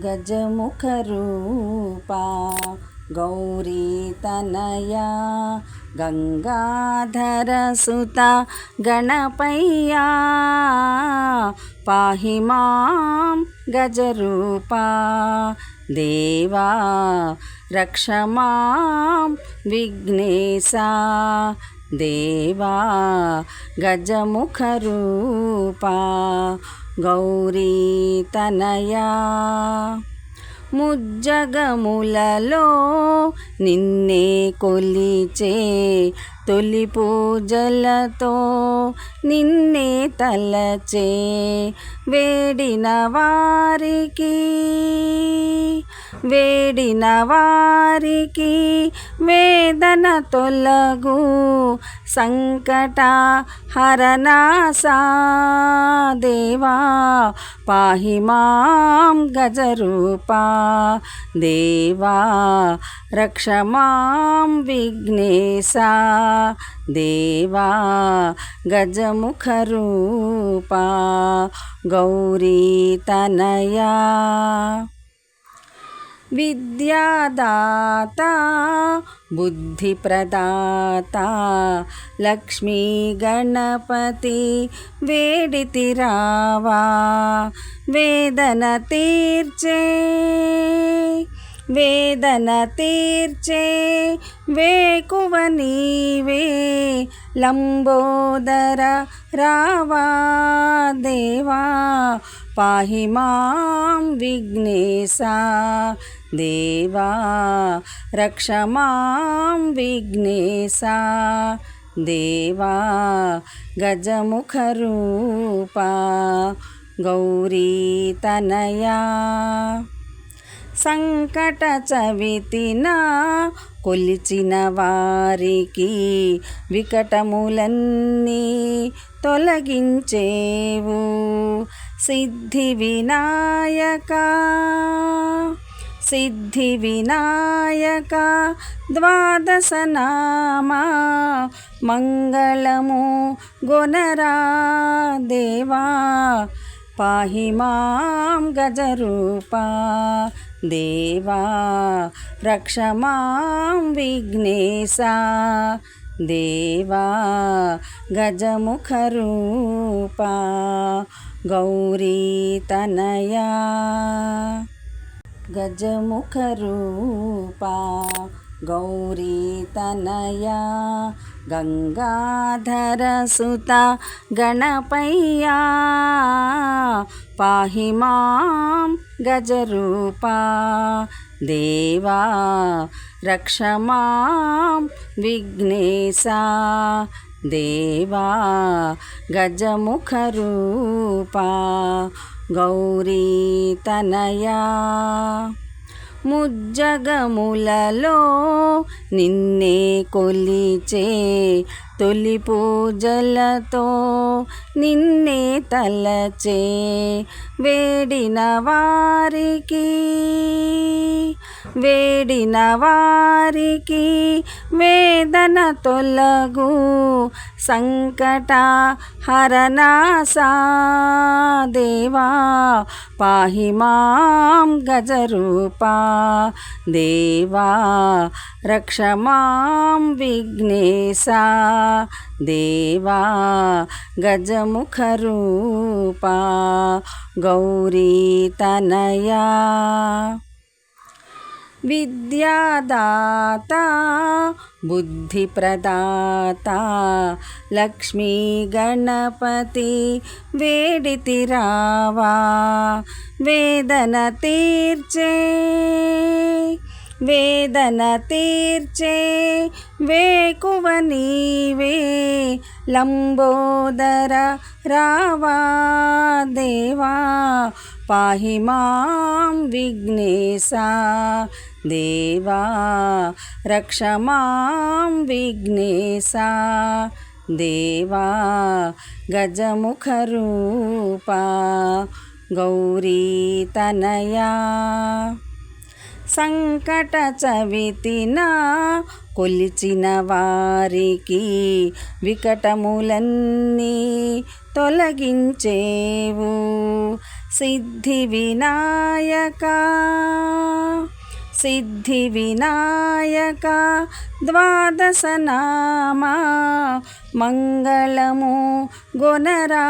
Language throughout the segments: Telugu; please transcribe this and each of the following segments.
गजमुखरूपा गौरीतनया गङ्गाधरसुता गणपय्या पाहि मां गजरूपा देवा रक्ष मां विघ्नेशा देवा गजमुखरूपा గౌరీతనయా ముజ్జగములలో నిన్నే కొలిచే తొలి పూజలతో నిన్నే తలచే వేడిన వారికి వేడిన వారికి వేదన తొలగు సంకట హరనాసా దేవా పాహి మాం గజరూపా దేవా రక్ష మాం విఘ్నేశా. దేవా గజముఖరూపా గౌరీతనయా విద్యాదాత బుద్ధిప్రదాత లక్ష్మీ గణపతి వేడితి రావా వేదన తీర్చే. వేదన తీర్చే వేకువ నీవే. లంబోదర రావా దేవా పాహి మాం విఘ్నేశా దేవా రక్ష మాం విఘ్నేశా దేవా గజముఖరూపా గౌరీతనయా సంకట చవితిన కొలిచిన వారికి వికటములన్నీ తొలగించేవు. సిద్ధి వినాయక సిద్ధి వినాయక ద్వాదశనామా మంగళము గొనరా దేవా పాహి మాం గజరూపా దేవా రక్ష మాం విఘ్నేశా. దేవా గజముఖరూపా. గౌరీతనయా గజముఖరూపా. గౌరీతనయా గంగాధరసుత గణపయ్యా. పాహి మాం గజరూపా. దేవా రక్ష మాం విఘ్నేశా. దేవా గజముఖరూపా గౌరీతనయా ముజ్జగములలో నిన్నే కొలిచే తొలి పూజలతో నిన్నే తలచే వేడిన వారికి వేడిన వారికి వేదన తొలగు సంకట హరనాసా దేవా పాహి మాం గజరూపా. దేవా రక్ష మాం విఘ్నేశా. దేవా గజముఖరూపా గౌరీతనయా విద్యాదాత బుద్ధిప్రదాత లక్ష్మీ గణపతి వేడితి రావా వేదన తీర్చే వేదన తీర్చే వేకువ నీవే లంబోదర రావా దేవా పాహి మాం విఘ్నేశ. దేవా రక్ష మాం విఘ్నేశ. దేవా గజముఖరూపా గౌరీతనయా సంకట చవితిన కొలిచిన వారికి వికటములన్నీ తొలగించేవు. సిద్ధివినాయక సిద్ధివినాయక ద్వాదశనామా మంగళము గొనరా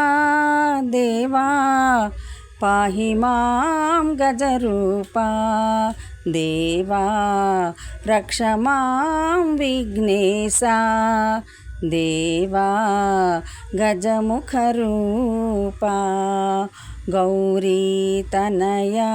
దేవా పాహి మాం గజరూపా దేవా రక్ష మాం విఘ్నేశా దేవా గజముఖరూపా గౌరీతనయా